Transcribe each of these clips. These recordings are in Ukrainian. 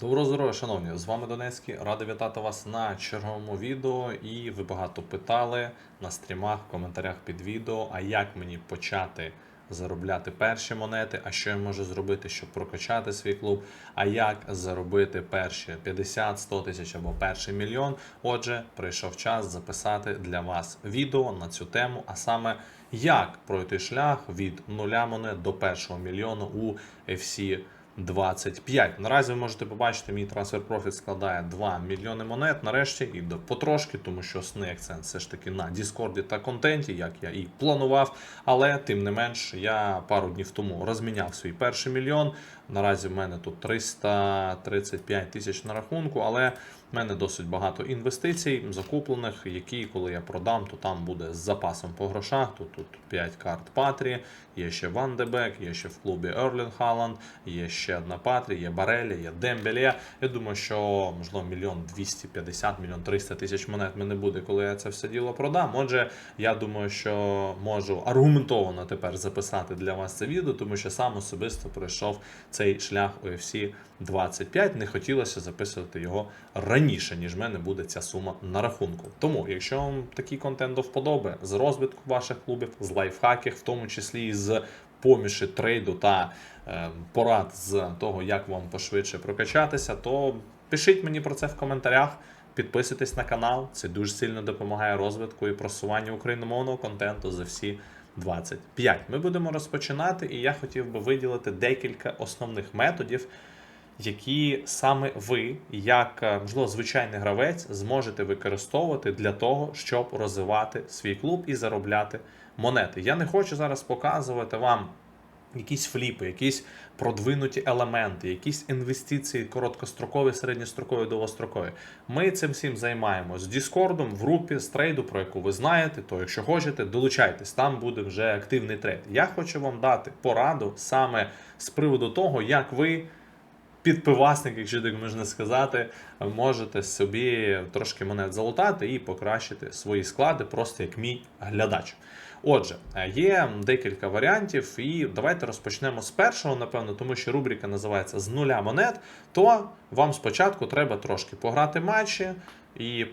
Доброго здоров'я, шановні! З вами Донецький. Радий вітати вас на черговому відео. І ви багато питали на стрімах, в коментарях під відео, а як мені почати заробляти перші монети, а що я можу зробити, щоб прокачати свій клуб, а як заробити перші 50, 100 тисяч або перший мільйон. Отже, прийшов час записати для вас відео на цю тему, а саме як пройти шлях від нуля монет до першого мільйону у FC 25. Наразі ви можете побачити, мій трансфер профіт складає 2 мільйони монет. Нарешті і потрошки, тому що основний акцент все ж таки на Діскорді та контенті, як я і планував. Але тим не менш, я пару днів тому розміняв свій перший мільйон. Наразі в мене тут 335 тисяч на рахунку, але в мене досить багато інвестицій закуплених, які, коли я продам, то там буде з запасом по грошах. Тут тут 5 карт Патрі, є ще Ван Дебек, є ще в клубі Ерлін Халанд, є ще одна Патрі, є Барелі, є Дембелі. Я думаю, що можливо мільйон 250, мільйон 300 тисяч монет мене буде, коли я це все діло продам. Отже, я думаю, що можу аргументовано тепер записати для вас це відео, тому що сам особисто пройшов цей шлях UFC 25. Не хотілося записувати його раніше, ніж в мене буде ця сума на рахунку. Тому, якщо вам такий контент до вподоби з розвитку ваших клубів, з лайфхаків, в тому числі з поміші трейду та е, порад з того, як вам пошвидше прокачатися, то пишіть мені про це в коментарях. Підписуйтесь на канал, це дуже сильно допомагає розвитку і просуванню україномовного контенту за всі 25. Ми будемо розпочинати, і я хотів би виділити декілька основних методів, які саме ви, як е, можливо, звичайний гравець, зможете використовувати для того, щоб розвивати свій клуб і заробляти монети. Я не хочу зараз показувати вам. Якісь фліпи, якісь продвинуті елементи, якісь інвестиції короткострокові, середньострокові, довгострокові. Ми цим всім займаємось з Діскордом в групі з трейду, про яку ви знаєте. То, якщо хочете, долучайтесь, там буде вже активний трейд. Я хочу вам дати пораду саме з приводу того, як ви підпивасник, якщо так можна сказати, можете собі трошки монет залутати і покращити свої склади, просто як мій глядач. Отже, є декілька варіантів, і давайте розпочнемо з першого, напевно, тому що рубрика називається з нуля монет. То вам спочатку треба трошки пограти матчі і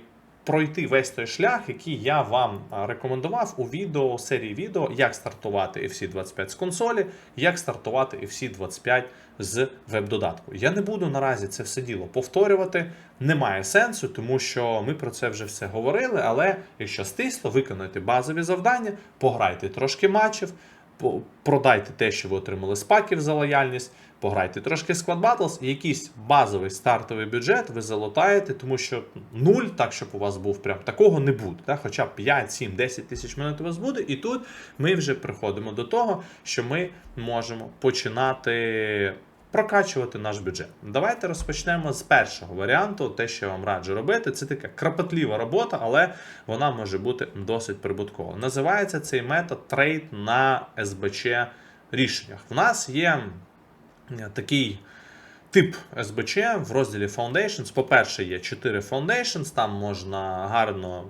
пройти весь той шлях, який я вам рекомендував у відео серії відео, як стартувати FC25 з консолі, як стартувати FC25 з веб-додатку. Я не буду наразі це все діло повторювати. Немає сенсу, тому що ми про це вже все говорили. Але якщо стисло, виконайте базові завдання, пограйте трошки матчів, продайте те, що ви отримали з паків за лояльність, пограйте трошки Squad Battles, і якийсь базовий стартовий бюджет ви залутаєте, тому що нуль, так щоб у вас був прям такого не буде. Так? Хоча б 5, 7, 10 тисяч монет у вас буде. І тут ми вже приходимо до того, що ми можемо починати. Прокачувати наш бюджет. Давайте розпочнемо з першого варіанту. Те, що я вам раджу робити, це така кропотлива робота, але вона може бути досить прибуткова. Називається цей метод трейд на СБЧ рішеннях. В нас є такий тип СБЧ в розділі Foundations. По-перше, є 4 Foundations, там можна гарно.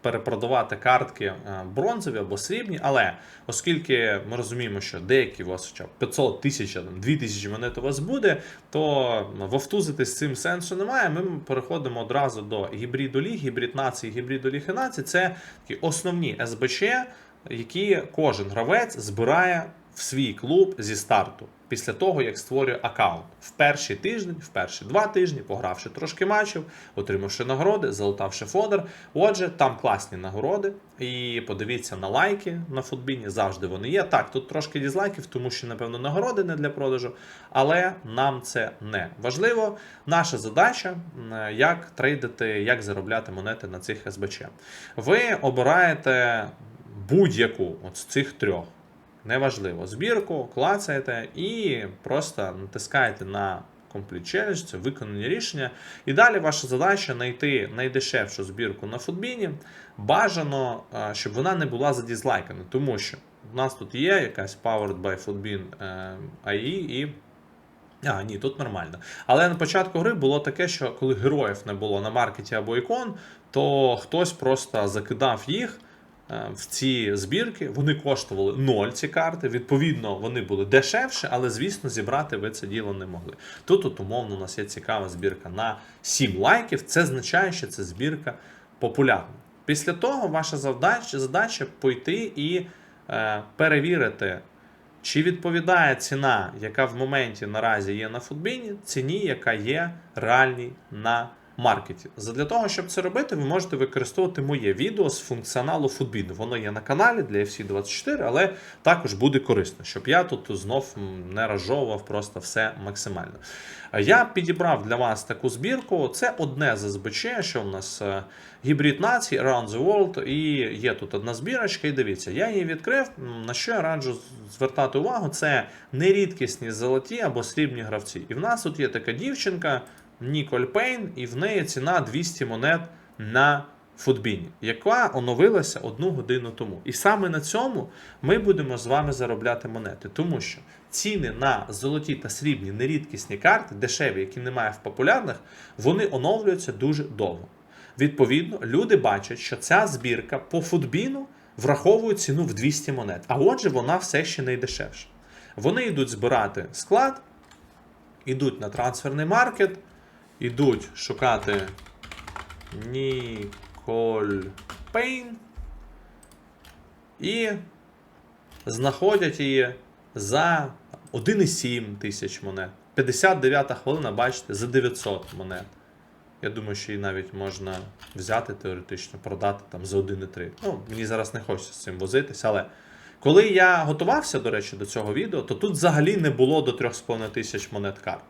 Перепродавати картки е, бронзові або срібні, але оскільки ми розуміємо, що деякі у вас хоча б 500 тисяч, там, 2000 монет у вас буде, то вовтузити з цим сенсу немає. Ми переходимо одразу до гібриду ліг, гібрид нації, гібриду ліг і нації. Це такі основні СБЧ, які кожен гравець збирає в свій клуб зі старту. Після того, як створює аккаунт в перший тиждень, в перші два тижні, погравши трошки матчів, отримавши нагороди, залутавши фодер. Отже, там класні нагороди. І подивіться на лайки на футбіні, завжди вони є. Так, тут трошки дізлайків, тому що, напевно, нагороди не для продажу, але нам це не важливо. Наша задача як трейдити, як заробляти монети на цих СБЧ. Ви обираєте будь-яку з цих трьох. Неважливо, збірку, клацаєте і просто натискаєте на Complete Challenge, це виконані рішення. І далі ваша задача знайти найдешевшу збірку на футбіні. Бажано, щоб вона не була задізлайкана, тому що в нас тут є якась Powered by Footbin е, AI і. А, ні, тут нормально. Але на початку гри було таке, що коли героїв не було на маркеті або ікон, то хтось просто закидав їх е, в ці збірки. Вони коштували 0 ці карти. Відповідно, вони були дешевше, але звісно, зібрати ви це діло не могли. Тут, от, умовно, у нас є цікава збірка на 7 лайків. Це означає, що це збірка популярна. Після того ваша завдача, задача пойти і е, перевірити, чи відповідає ціна, яка в моменті наразі є на футбіні, ціні, яка є реальній на маркеті. Для того, щоб це робити, ви можете використовувати моє відео з функціоналу футбіну. Воно є на каналі для FC24, але також буде корисно, щоб я тут знов не розжовував просто все максимально. Я підібрав для вас таку збірку. Це одне з СБЧ, що в нас е, гібрид націй Around the World, і є тут одна збірочка. І дивіться, я її відкрив. На що я раджу звертати увагу? Це нерідкісні золоті або срібні гравці. І в нас тут є така дівчинка Ніколь Пейн, і в неї ціна 200 монет на футбіні, яка оновилася одну годину тому. І саме на цьому ми будемо з вами заробляти монети, тому що ціни на золоті та срібні нерідкісні карти, дешеві, які немає в популярних, вони оновлюються дуже довго. Відповідно, люди бачать, що ця збірка по футбіну враховує ціну в 200 монет, а отже, вона все ще найдешевша. Вони йдуть збирати склад, йдуть на трансферний маркет, йдуть шукати Ніколь Пейн і знаходять її за 1,7 тисяч монет. 59 хвилина, бачите, за 900 монет. Я думаю, що її навіть можна взяти теоретично, продати там за 1,3. Ну, мені зараз не хочеться з цим возитись, але коли я готувався, до речі, до цього відео, то тут взагалі не було до 3,5 тисяч монет карт.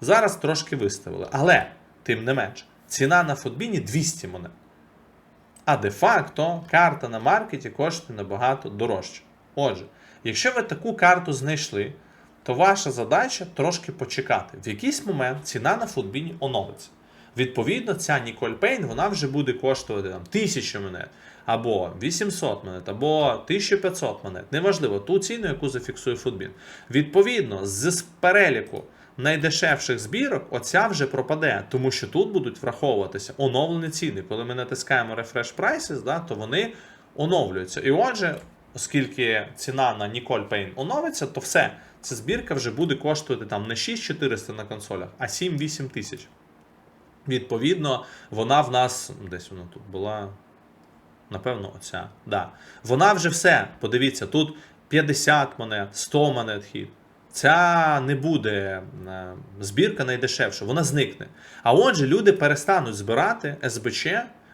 Зараз трошки виставили. Але, тим не менш, ціна на футбіні 200 монет. А де-факто карта на маркеті коштує набагато дорожче. Отже, якщо ви таку карту знайшли, то ваша задача трошки почекати. В якийсь момент ціна на футбіні оновиться. Відповідно, ця Ніколь Пейн вона вже буде коштувати там, 1000 монет, або 800 монет, або 1500 монет. Неважливо, ту ціну, яку зафіксує футбін. Відповідно, з переліку найдешевших збірок, оця вже пропаде, тому що тут будуть враховуватися оновлені ціни. Коли ми натискаємо Refresh Prices, да, то вони оновлюються. І отже, оскільки ціна на Ніколь Пейн оновиться, то все, ця збірка вже буде коштувати там не 6400 на консолях, а 7-8 тисяч. Відповідно, вона в нас десь вона тут була. Напевно, оця. Да. Вона вже все. Подивіться, тут 50 монет, 100 монет хід. Ця не буде е, збірка найдешевша, вона зникне. А отже, люди перестануть збирати СБЧ,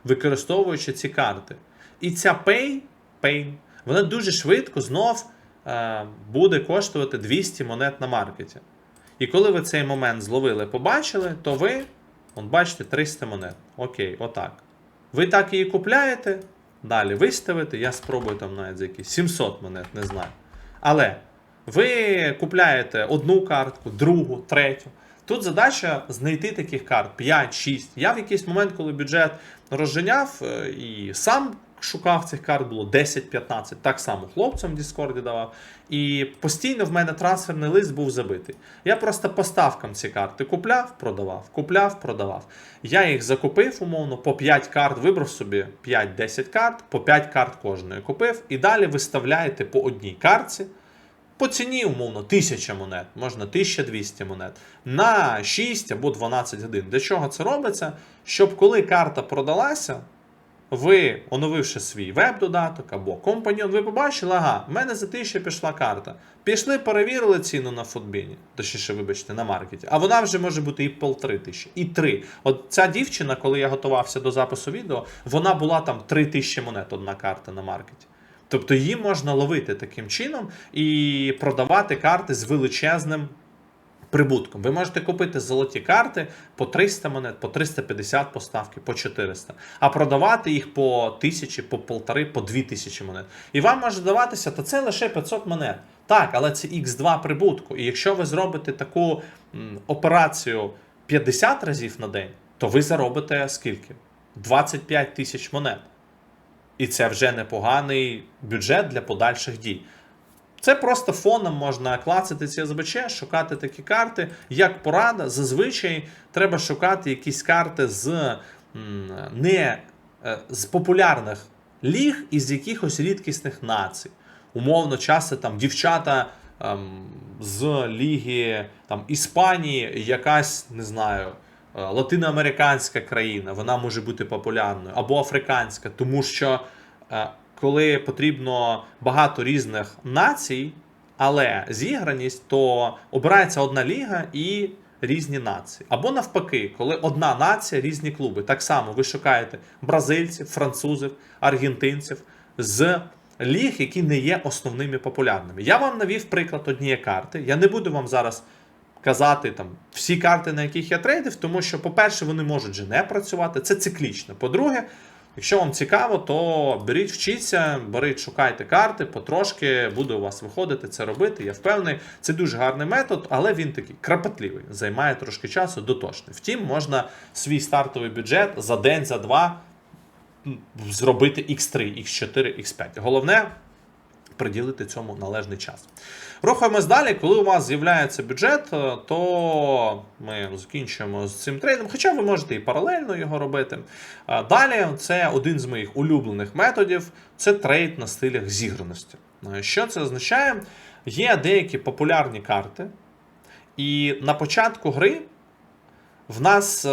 використовуючи ці карти. І ця Pay, Pay вона дуже швидко знов е, буде коштувати 200 монет на маркеті. І коли ви цей момент зловили, побачили, то ви, от бачите, 300 монет. Окей, отак. Ви так її купляєте, далі виставите, я спробую там навіть за якісь 700 монет, не знаю. Але ви купляєте одну картку, другу, третю. Тут задача знайти таких карт 5-6. Я в якийсь момент, коли бюджет розженяв е, і сам шукав цих карт, було 10-15. Так само хлопцям в Діскорді давав. І постійно в мене трансферний лист був забитий. Я просто по ставкам ці карти купляв, продавав, купляв, продавав. Я їх закупив, умовно, по 5 карт, вибрав собі 5-10 карт, по 5 карт кожної купив. І далі виставляєте по одній картці. По ціні, умовно, 1000 монет, можна 1200 монет на 6 або 12 годин. Для чого це робиться? Щоб коли карта продалася, ви, оновивши свій веб-додаток або компаньон, ви побачили, ага, в мене за 1000 пішла карта. Пішли, перевірили ціну на футбіні, точніше, вибачте, на маркеті. А вона вже може бути і полтори тисячі, і три. От ця дівчина, коли я готувався до запису відео, вона була там 3000 монет, одна карта на маркеті. Тобто її можна ловити таким чином і продавати карти з величезним прибутком. Ви можете купити золоті карти по 300 монет, по 350 поставки, по 400, а продавати їх по 1000, по полтори, по 2000 монет. І вам може даватися, то це лише 500 монет. Так, але це X2 прибутку. І якщо ви зробите таку операцію 50 разів на день, то ви заробите скільки? 25 тисяч монет. І це вже непоганий бюджет для подальших дій. Це просто фоном можна клацати ці СБЧ, шукати такі карти. Як порада, зазвичай треба шукати якісь карти з не е, з популярних ліг із якихось рідкісних націй. Умовно, часто там дівчата ем, з ліги там, Іспанії, якась, не знаю, латиноамериканська країна, вона може бути популярною, або африканська, тому що е, коли потрібно багато різних націй, але зіграність, то обирається одна ліга і різні нації. Або навпаки, коли одна нація, різні клуби. Так само ви шукаєте бразильців, французів, аргентинців з ліг, які не є основними популярними. Я вам навів приклад однієї карти. Я не буду вам зараз казати там всі карти, на яких я трейдив, тому що, по-перше, вони можуть вже не працювати. Це циклічно. По-друге, якщо вам цікаво, то беріть, вчіться, беріть, шукайте карти, потрошки буде у вас виходити це робити. Я впевнений, це дуже гарний метод, але він такий крапотливий, займає трошки часу, дотошний. Втім, можна свій стартовий бюджет за день, за два зробити X3, X4, X5. Головне приділити цьому належний час. Рухаємось далі. Коли у вас з'являється бюджет, е, то ми закінчуємо з цим трейдом, хоча ви можете і паралельно його робити. Е, Далі це один з моїх улюблених методів це трейд на стилях зіграності. Е, Що це означає? Є деякі популярні карти, і на початку гри в нас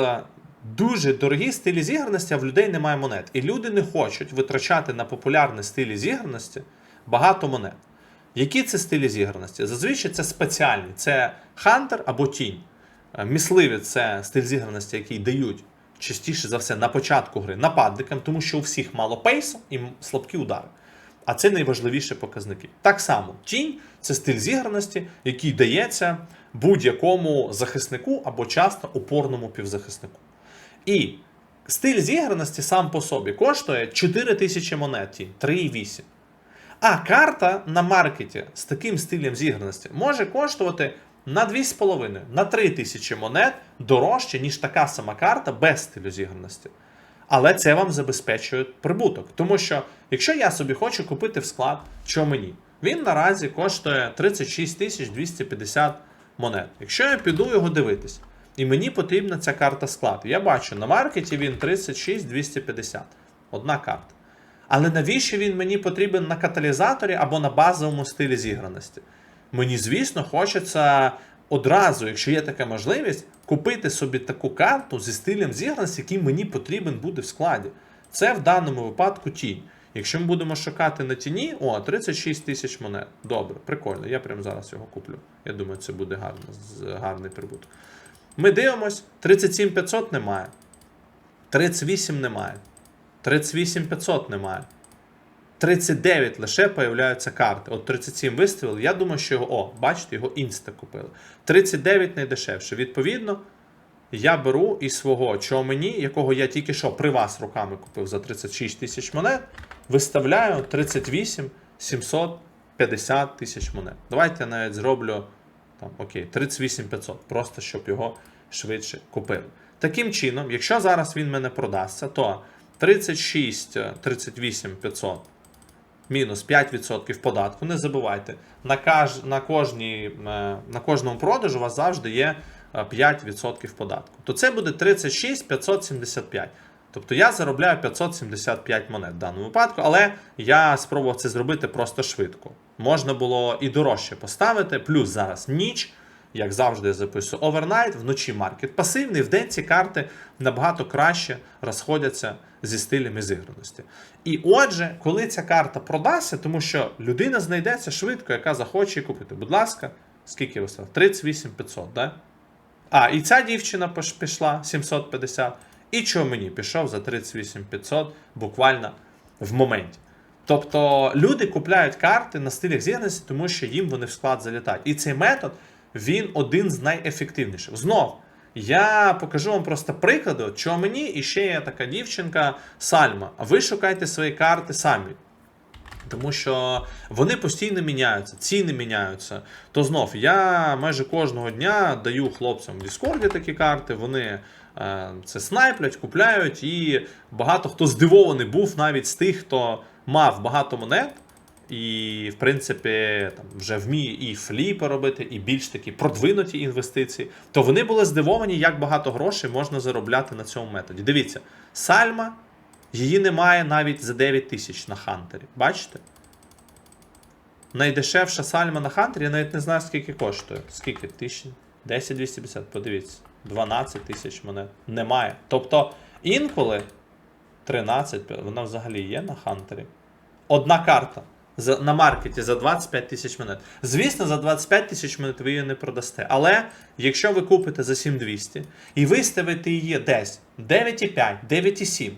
дуже дорогі стилі зіграності, а в людей немає монет. І люди не хочуть витрачати на популярні стилі зіграності багато монет. Які це стилі зіграності? Зазвичай це спеціальні: це хантер або тінь. Е, Мисливець це стиль зіграності, який дають частіше за все на початку гри нападникам, тому що у всіх мало пейсу і слабкі удари. А це найважливіші показники. Так само, тінь це стиль зіграності, який дається будь-якому захиснику або часто опорному півзахиснику. І стиль зіграності сам по собі коштує 4 тисячі монет, 3,8. А карта на маркеті з таким стилем зіграності може коштувати на 2,5, на 3 тисячі монет дорожче, ніж така сама карта без стилю зіграності. Але це вам забезпечує прибуток. Тому що, якщо я собі хочу купити в склад, що мені? Він наразі коштує 36 тисяч 250 монет. Якщо я піду його дивитись, і мені потрібна ця карта склад. Я бачу, на маркеті він 36 250. Одна карта. Але навіщо він мені потрібен на каталізаторі або на базовому стилі зіграності? Мені, звісно, хочеться одразу, якщо є така можливість, купити собі таку карту зі стилем зіграності, який мені потрібен буде в складі. Це в даному випадку тінь. Якщо ми будемо шукати на тіні, о, 36 тисяч монет. Добре, прикольно. Я прямо зараз його куплю. Я думаю, це буде гарно, гарний прибуток. Ми дивимось, 37 500 немає. 38 немає. 38 500 немає. 39 лише появляються карти. От 37 виставили. Я думаю, що його, о, бачите, його інста купили. 39 найдешевше. Відповідно, я беру із свого чого мені, якого я тільки що при вас руками купив за 36 тисяч монет, виставляю 38 750 тисяч монет. Давайте я навіть зроблю там, окей, 38 500, просто щоб його швидше купили. Таким чином, якщо зараз він мене продасться, то 36 е, 38 500 мінус 5% податку. Не забувайте, на, каж, на, кожній, е, на кожному продажу у вас завжди є е, 5% податку. То це буде 36 575. Тобто я заробляю 575 монет в даному випадку, але я спробував це зробити просто швидко. Можна було і дорожче поставити, плюс зараз ніч. Як завжди, я записую овернайт, вночі маркет пасивний, вдень ці карти набагато краще розходяться зі стилями зіграності. І отже, коли ця карта продасться, тому що людина знайдеться швидко, яка захоче її купити. Будь ласка, скільки ви ставили? 38 500, да? А, і ця дівчина пішла 750. І чого мені пішов за 38 500 буквально в моменті. Тобто люди купляють карти на стилях зіграності, тому що їм вони в склад залітають. І цей метод він один з найефективніших. Знов, я покажу вам просто приклади, чого мені і ще є така дівчинка Сальма. А ви шукайте свої карти самі. Тому що вони постійно міняються, ціни міняються. То знов я майже кожного дня даю хлопцям в Діскорді такі карти. Вони е, це снайплять, купляють, і багато хто здивований був навіть з тих, хто мав багато монет. І, в принципі, там вже вміє і фліпи робити, і більш такі продвинуті інвестиції, то вони були здивовані, як багато грошей можна заробляти на цьому методі. Дивіться, Сальма Її немає навіть за 9 тисяч на Хантері. Бачите? Найдешевша сальма на Хантері, я навіть не знаю, скільки коштує. Скільки? Тисяч? 10 250, подивіться. 12 тисяч монет. Немає. Тобто інколи 13, вона взагалі є на Хантері. Одна карта за, на маркеті за 25 тисяч монет. Звісно, за 25 тисяч монет ви її не продасте. Але якщо ви купите за 7200 і виставите її десь 9,5, 9,7,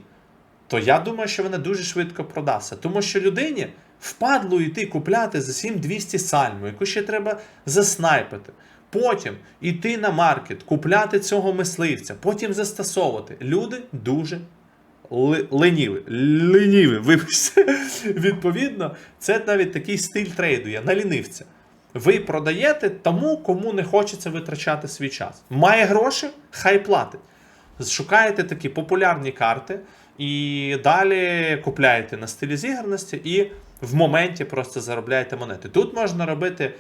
то я думаю, що вона дуже швидко продасться. Тому що людині впадло йти купляти за 7200 сальму, яку ще треба заснайпити. Потім йти на маркет, купляти цього мисливця, потім застосовувати. Люди дуже леніві. Леніві, вибачте. Відповідно, це навіть такий стиль трейду є на лінивця. Ви продаєте тому, кому не хочеться витрачати свій час. Має гроші, хай платить. Шукаєте такі популярні карти і далі купляєте на стилі зіграності і в моменті просто заробляєте монети. Тут можна робити,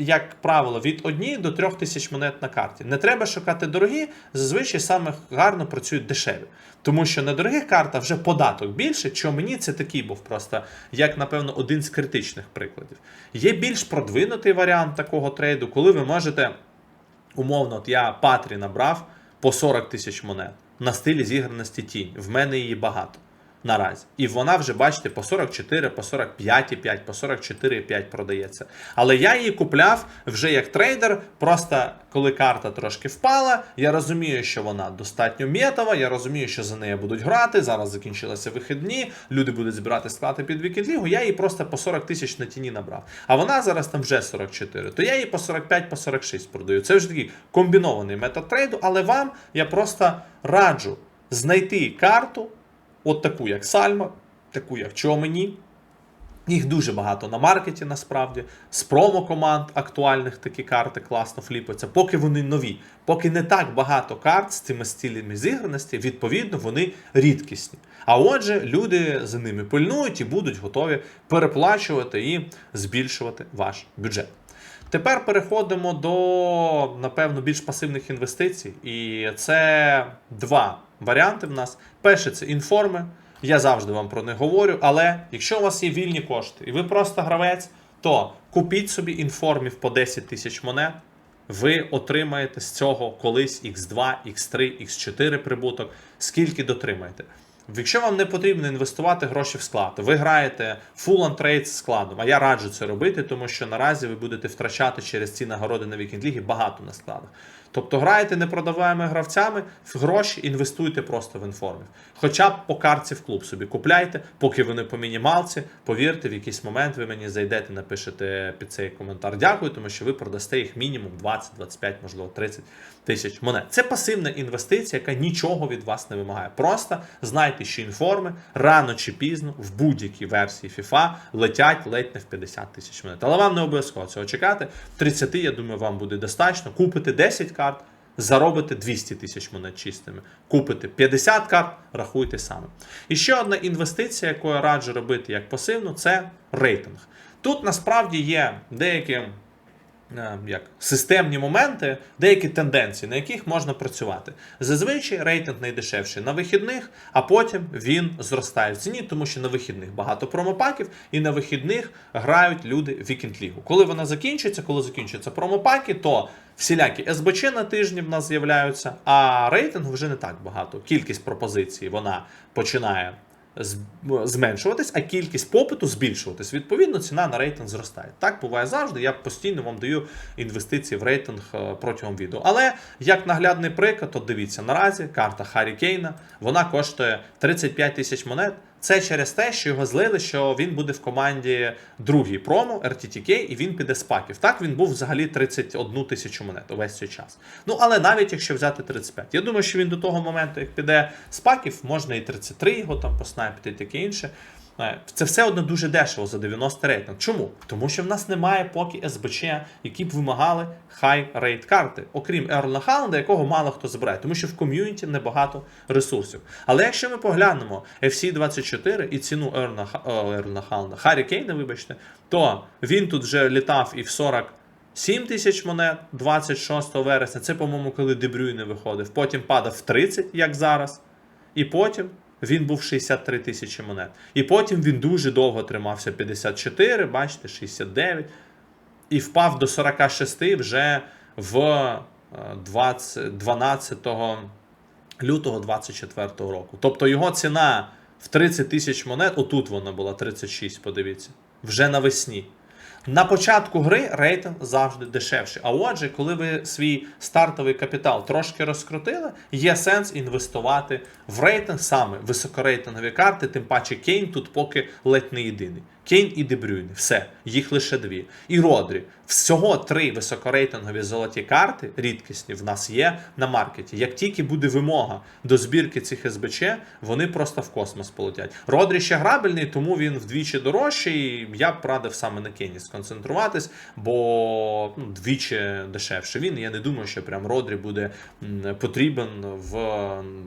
як правило, від 1 до 3 тисяч монет на карті. Не треба шукати дорогі, зазвичай саме гарно працюють дешеві. Тому що на дорогих картах вже податок більше, що мені це такий був просто, як, напевно, один з критичних прикладів. Є більш продвинутий варіант такого трейду, коли ви можете умовно, от я Патрі набрав по 40 тисяч монет на стилі зіграності тінь. В мене її багато наразі. І вона вже, бачите, по 44, по 45,5, по 44,5 продається. Але я її купляв вже як трейдер, просто коли карта трошки впала, я розумію, що вона достатньо метова, я розумію, що за нею будуть грати. Зараз закінчилися вихідні, люди будуть збирати склати під вікінг-лігу, Я її просто по 40 тисяч на тіні набрав. А вона зараз там вже 44. То я її по 45, по 46 продаю. Це вже такий комбінований метод трейду, але вам я просто раджу знайти карту, от таку, як Сальма, таку, як Чомені. Їх дуже багато на маркеті насправді. З промо-команд актуальних такі карти класно фліпаються, поки вони нові. Поки не так багато карт з цими стилями зіграності, відповідно, вони рідкісні. А отже, люди за ними пильнують і будуть готові переплачувати і збільшувати ваш бюджет. Тепер переходимо до, напевно, більш пасивних інвестицій. І це два варіанти в нас. Перше це інформи. Я завжди вам про них говорю. Але якщо у вас є вільні кошти і ви просто гравець, то купіть собі інформів по 10 тисяч монет. Ви отримаєте з цього колись X2, X3, X4 прибуток, скільки дотримаєте. Якщо вам не потрібно інвестувати гроші в склад, ви граєте full on trade з складом, а я раджу це робити, тому що наразі ви будете втрачати через ці нагороди на League багато на складах. Тобто граєте непродаваємо гравцями, в гроші інвестуйте просто в інформів. Хоча б по карці в клуб собі купляйте, поки вони по мінімалці. Повірте, в якийсь момент ви мені зайдете, напишете під цей коментар. Дякую, тому що ви продасте їх мінімум 20, 25, можливо, 30 тисяч монет. Це пасивна інвестиція, яка нічого від вас не вимагає. Просто знайте, що інформи рано чи пізно в будь-якій версії FIFA летять ледь не в 50 тисяч монет. Але вам не обов'язково цього чекати. 30, я думаю, вам буде достатньо. Купите 10 карт. Заробите 200 тисяч монет чистими. Купите 50 карт, рахуйте саме. І ще одна інвестиція, яку я раджу робити як пасивну, це рейтинг. Тут насправді є деякі як, системні моменти, деякі тенденції, на яких можна працювати. Зазвичай рейтинг найдешевший на вихідних, а потім він зростає в ціні, тому що на вихідних багато промопаків, і на вихідних грають люди в вікінд-лігу. Коли вона закінчиться, коли закінчаться промопаки, то всілякі СБЧ на тижні в нас з'являються, а рейтинг вже не так багато. Кількість пропозицій вона починає зменшуватись, а кількість попиту збільшуватись. Відповідно, ціна на рейтинг зростає. Так буває завжди. Я постійно вам даю інвестиції в рейтинг е, протягом відео. Але як наглядний приклад, то дивіться, наразі карта Харі Кейна вона коштує 35 тисяч монет. Це через те, що його злили, що він буде в команді другій промо RTTK, і він піде з паків. Так він був взагалі 31 тисячу монет увесь цей час. Ну але навіть якщо взяти 35, я думаю, що він до того моменту, як піде з паків, можна і 33 його там поснайпити і таке інше. Е, Це все одно дуже дешево за 90 рейтинг. Чому? Тому що в нас немає поки СБЧ, які б вимагали хай рейт карти, окрім Ерла Халанда, якого мало хто збирає, тому що в ком'юніті небагато ресурсів. Але якщо ми поглянемо FC24 і ціну Ха- о, Халанда, Харі Кейна, вибачте, то він тут вже літав і в 40 7 тисяч монет 26 вересня. Це, по-моєму, коли Дебрюй не виходив. Потім падав в 30, як зараз. І потім він був 63 тисячі монет. І потім він дуже довго тримався 54, бачите, 69. І впав до 46 вже в е, 20, 12 лютого 24 року. Тобто його ціна в 30 тисяч монет, отут вона була 36, подивіться, вже навесні. На початку гри рейтинг завжди дешевший. А отже, коли ви свій стартовий капітал трошки розкрутили, є сенс інвестувати в рейтинг саме високорейтингові карти, тим паче Кейн тут поки ледь не єдиний. Кейн і Дебрюйне. Все, їх лише дві. І Родрі. Всього три високорейтингові золоті карти, рідкісні, в нас є на маркеті. Як тільки буде вимога до збірки цих СБЧ, вони просто в космос полетять. Родрі ще грабельний, тому він вдвічі дорожчий. Я б радив саме на Кейні сконцентруватись, бо ну, вдвічі дешевше він. Я не думаю, що прям Родрі буде потрібен в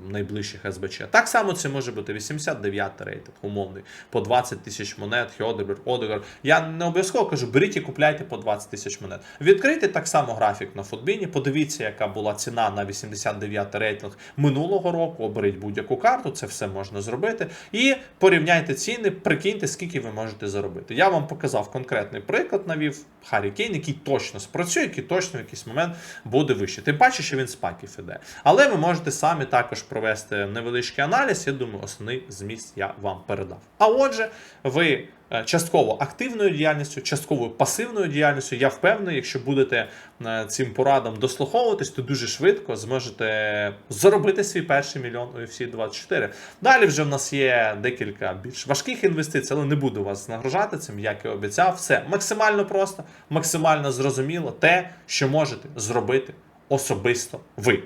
найближчих СБЧ. Так само це може бути 89 рейтинг, умовний, по 20 тисяч монет, Хьодебер, Одегар. Я не обов'язково кажу, беріть і купляйте по 20 тисяч монет. Відкрийте так само графік на футбіні, подивіться, яка була ціна на 89 рейтинг минулого року. Оберіть будь-яку карту, це все можна зробити. І порівняйте ціни, прикиньте, скільки ви можете заробити. Я вам показав конкретний приклад, навів Харі Кейн, який точно спрацює, який точно в якийсь момент буде вище. Тим паче, що він з паків іде. Але ви можете самі також провести невеличкий аналіз. Я думаю, основний зміст я вам передав. А отже, ви частково активною діяльністю, частково пасивною діяльністю. Я впевнений, якщо будете е, цим порадам дослуховуватись, то дуже швидко зможете заробити свій перший мільйон у UFC 24. Далі вже в нас є декілька більш важких інвестицій, але не буду вас нагружати цим, як і обіцяв. Все максимально просто, максимально зрозуміло те, що можете зробити особисто ви.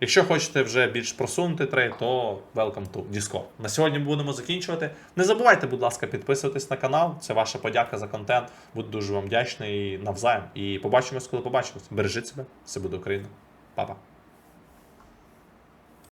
Якщо хочете вже більш просунути трейд, то welcome to Discord. На сьогодні будемо закінчувати. Не забувайте, будь ласка, підписуватись на канал. Це ваша подяка за контент. Буду дуже вам вдячний навзаєм. І побачимось, коли побачимось. Бережіть себе, все буде Україна. Па-па.